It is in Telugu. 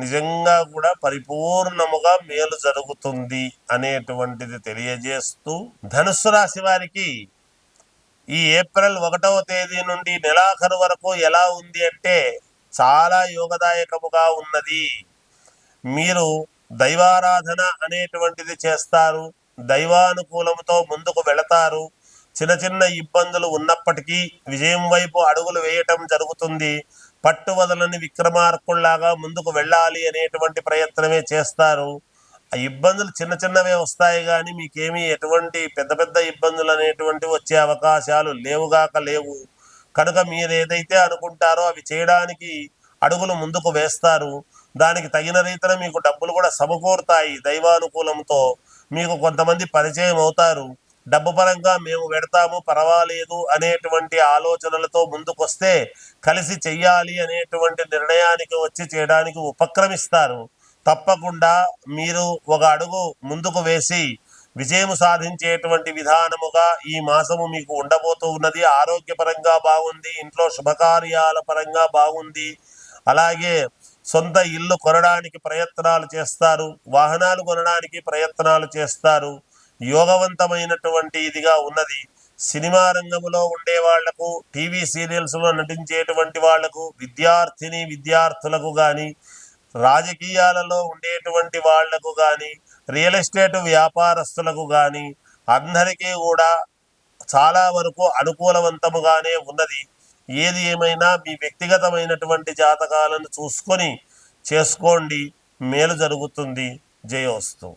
నిజంగా కూడా పరిపూర్ణముగా మేలు జరుగుతుంది అనేటువంటిది తెలియజేస్తూ ధనుస్సు రాశి వారికి ఈ ఏప్రిల్ ఒకటవ తేదీ నుండి నెలాఖరు వరకు ఎలా ఉంది అంటే చాలా యోగదాయకముగా ఉన్నది. మీరు దైవారాధన అనేటువంటిది చేస్తారు. దైవానుకూలముతో ముందుకు వెళతారు. చిన్న చిన్న ఇబ్బందులు ఉన్నప్పటికీ విజయం వైపు అడుగులు వేయటం జరుగుతుంది. పట్టు వదలని విక్రమార్కుల్లాగా ముందుకు వెళ్ళాలి అనేటువంటి ప్రయత్నమే చేస్తారు. ఆ ఇబ్బందులు చిన్న చిన్నవే వస్తాయి కానీ మీకేమీ ఎటువంటి పెద్ద పెద్ద ఇబ్బందులు అనేటువంటివి వచ్చే అవకాశాలు లేవుగాక లేవు. కనుక మీరు ఏదైతే అనుకుంటారో అవి చేయడానికి అడుగులు ముందుకు వేస్తారు. దానికి తగిన రీతిన మీకు డబ్బులు కూడా సమకూరుతాయి దైవానుకూలంతో. మీకు కొంతమంది పరిచయం అవుతారు. డబ్బు పరంగా మేము పెడతాము పర్వాలేదు అనేటువంటి ఆలోచనలతో ముందుకొస్తే కలిసి చెయ్యాలి అనేటువంటి నిర్ణయానికి వచ్చి చేయడానికి ఉపక్రమిస్తారు. తప్పకుండా మీరు ఒక అడుగు ముందుకు వేసి విజయం సాధించేటువంటి విధానముగా ఈ మాసము మీకు ఉండబోతూ ఉన్నది. ఆరోగ్యపరంగా బాగుంది ఇంట్లో శుభకార్యాల పరంగా బాగుంది. అలాగే సొంత ఇల్లు కొనడానికి ప్రయత్నాలు చేస్తారు వాహనాలు కొనడానికి ప్రయత్నాలు చేస్తారు. యోగవంతమైనటువంటి ఇదిగా ఉన్నది. సినిమా రంగంలో ఉండే వాళ్ళకు టీవీ సీరియల్స్లో నటించేటువంటి వాళ్ళకు విద్యార్థిని విద్యార్థులకు కానీ రాజకీయాలలో ఉండేటువంటి వాళ్ళకు కానీ రియల్ ఎస్టేట్ వ్యాపారస్తులకు కానీ అందరికీ కూడా చాలా వరకు అనుకూలవంతముగానే ఉన్నది. ఏది ఏమైనా మీ వ్యక్తిగతమైనటువంటి జాతకాలను చూసుకొని చేసుకోండి. మేలు జరుగుతుంది. జయోస్తు.